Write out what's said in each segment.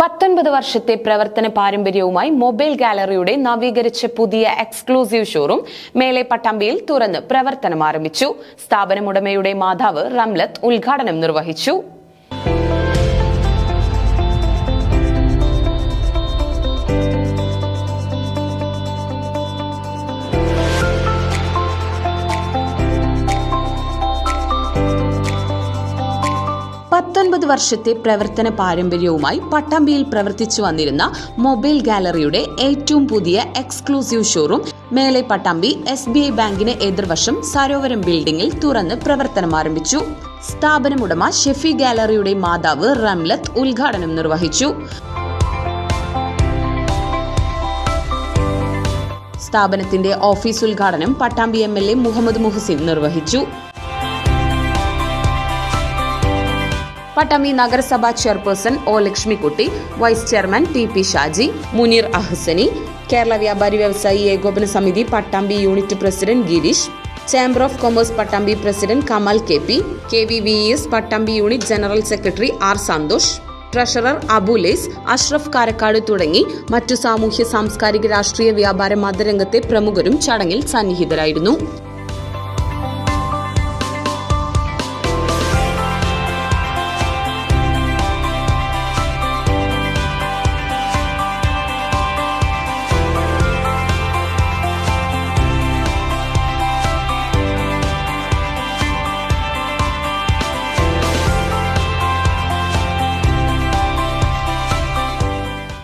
പത്തൊൻപത് വർഷത്തെ പ്രവർത്തന പാരമ്പര്യവുമായി മൊബൈൽ ഗാലറിയുടെ നവീകരിച്ച പുതിയ എക്സ്ക്ലൂസീവ് ഷോറൂം മേലെ പട്ടാമ്പിയിൽ തുറന്ന് പ്രവർത്തനം ആരംഭിച്ചു സ്ഥാപനമുടമയുടെ മാതാവ് റംലത്ത് ഉദ്ഘാടനം നിർവഹിച്ചു. പത്തൊൻപത് വർഷത്തെ പ്രവർത്തന പാരമ്പര്യവുമായി പട്ടാമ്പിയിൽ പ്രവർത്തിച്ചു വന്നിരുന്ന മൊബൈൽ ഗാലറിയുടെ ഏറ്റവും പുതിയ എക്സ്ക്ലൂസീവ് ഷോറൂം മേലെ പട്ടാമ്പി എസ് ബി ഐ ബാങ്കിന് എതിർവശം സരോവരം ബിൽഡിംഗിൽ തുറന്ന് പ്രവർത്തനം ആരംഭിച്ചു. സ്ഥാപനമുടമ ഷെഫി ഗാലറിയുടെ മാതാവ് റംലത്ത് ഉദ്ഘാടനം നിർവഹിച്ചു. സ്ഥാപനത്തിന്റെ ഓഫീസ് ഉദ്ഘാടനം Pattambi M L A Muhammad Muhsin നിർവഹിച്ചു. പട്ടാമ്പി നഗരസഭാ chairperson O Lakshmikutty vice chairman T P Shaji Munir Ahsani Kerala Vyapari Vyavasayi Ekopana Samiti Pattambi unit president Girish chamber of commerce Pattambi president Kamal K P K V V S Pattambi unit general secretary R Santhosh treasurer Abules Ashraf Karakkad തുടങ്ങി മറ്റു സാമൂഹ്യ സാംസ്കാരിക രാഷ്ട്രീയ വ്യാപാര മതരംഗത്തെ പ്രമുഖരും ചടങ്ങിൽ സന്നിഹിതരായിരുന്നു.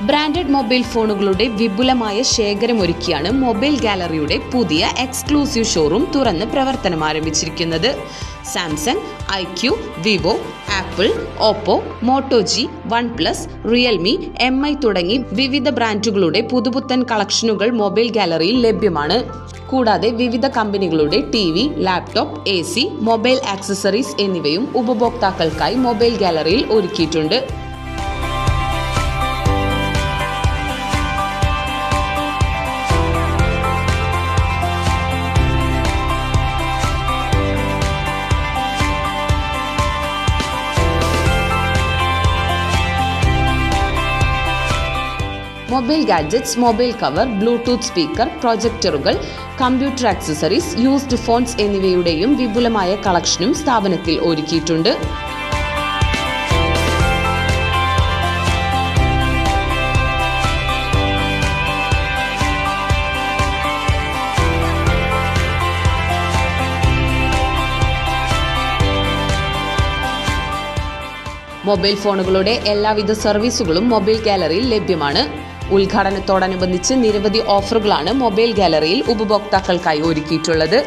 Branded mobile ഫോണുകളുടെ വിപുലമായ ശേഖരമൊരുക്കിയാണ് മൊബൈൽ ഗാലറിയുടെ പുതിയ എക്സ്ക്ലൂസീവ് ഷോറൂം തുറന്ന് പ്രവർത്തനം ആരംഭിച്ചിരിക്കുന്നത്. Samsung I Q Vivo Apple Oppo Moto G OnePlus Realme M I തുടങ്ങി വിവിധ ബ്രാൻഡുകളുടെ പുതുപുത്തൻ കളക്ഷനുകൾ മൊബൈൽ ഗാലറിയിൽ ലഭ്യമാണ്. കൂടാതെ വിവിധ കമ്പനികളുടെ T V laptop A C mobile accessories എന്നിവയും ഉപഭോക്താക്കൾക്കായി മൊബൈൽ ഗാലറിയിൽ ഒരുക്കിയിട്ടുണ്ട്. Mobile gadgets mobile cover Bluetooth speaker പ്രൊജക്ടറുകൾ computer accessories used phones എന്നിവയുടെയും വിപുലമായ കളക്ഷനും സ്ഥാപനത്തിൽ ഒരുക്കിയിട്ടുണ്ട്. മൊബൈൽ ഫോണുകളുടെ എല്ലാവിധ സർവീസുകളും മൊബൈൽ ഗാലറിയിൽ ലഭ്യമാണ്. ഉദ്ഘാടനത്തോടനുബന്ധിച്ച് നിരവധി ഓഫറുകളാണ് മൊബൈൽ ഗാലറിയിൽ ഉപഭോക്താക്കൾക്കായി ഒരുക്കിയിട്ടുള്ളത്.